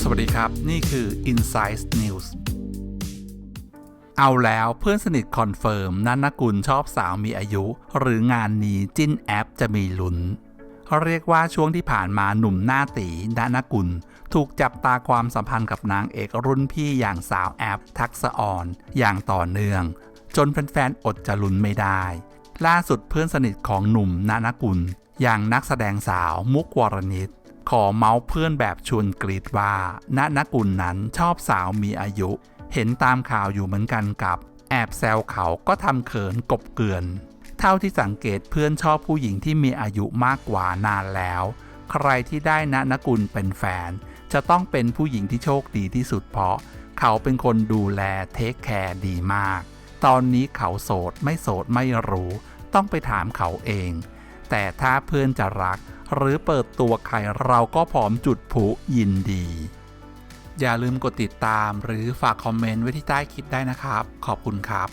สวัสดีครับ นี่คือ Insight News เอาแล้วเพื่อนสนิทคอนเฟิร์มนันนกุลชอบสาวมีอายุ หรืองานนี้จิ้นแอปจะมีลุ้นเรียกว่าช่วงที่ผ่านมาหนุ่มหน้าตีดานกุล ถูกจับตาความสัมพันธ์กับนางเอกรุ่นพี่อย่างสาวแอป ทักษอ่อน อย่างต่อเนื่อง จนแฟนๆอดจะลุ้นไม่ได้ ล่าสุดเพื่อนสนิทของหนุ่มนานกุล อย่างนักแสดงสาวมุกวรณิตขอเมาส์เพื่อนแบบชวนกรีดว่าณนกุลนั้นชอบสาวมีอายุ เห็นตามข่าวอยู่เหมือนกันกับ แอบแซวเขาก็ทำเขินกบเกลื่อน เท่าที่สังเกตเพื่อนชอบผู้หญิงที่มีอายุมากกว่านานแล้ว ใครที่ได้ณนกุลเป็นแฟน จะต้องเป็นผู้หญิงที่โชคดีที่สุดเพราะ เขาเป็นคนดูแลเทคแคร์ดีมาก ตอนนี้เขาโสดไม่โสดไม่รู้ ต้องไปถามเขาเอง แต่ถ้าเพื่อนจะรัก หรือเปิดตัวใครเราก็พร้อมจุดผูยินดี อย่าลืมกดติดตามหรือฝากคอมเมนต์ไว้ที่ใต้คลิปได้นะครับ ขอบคุณครับ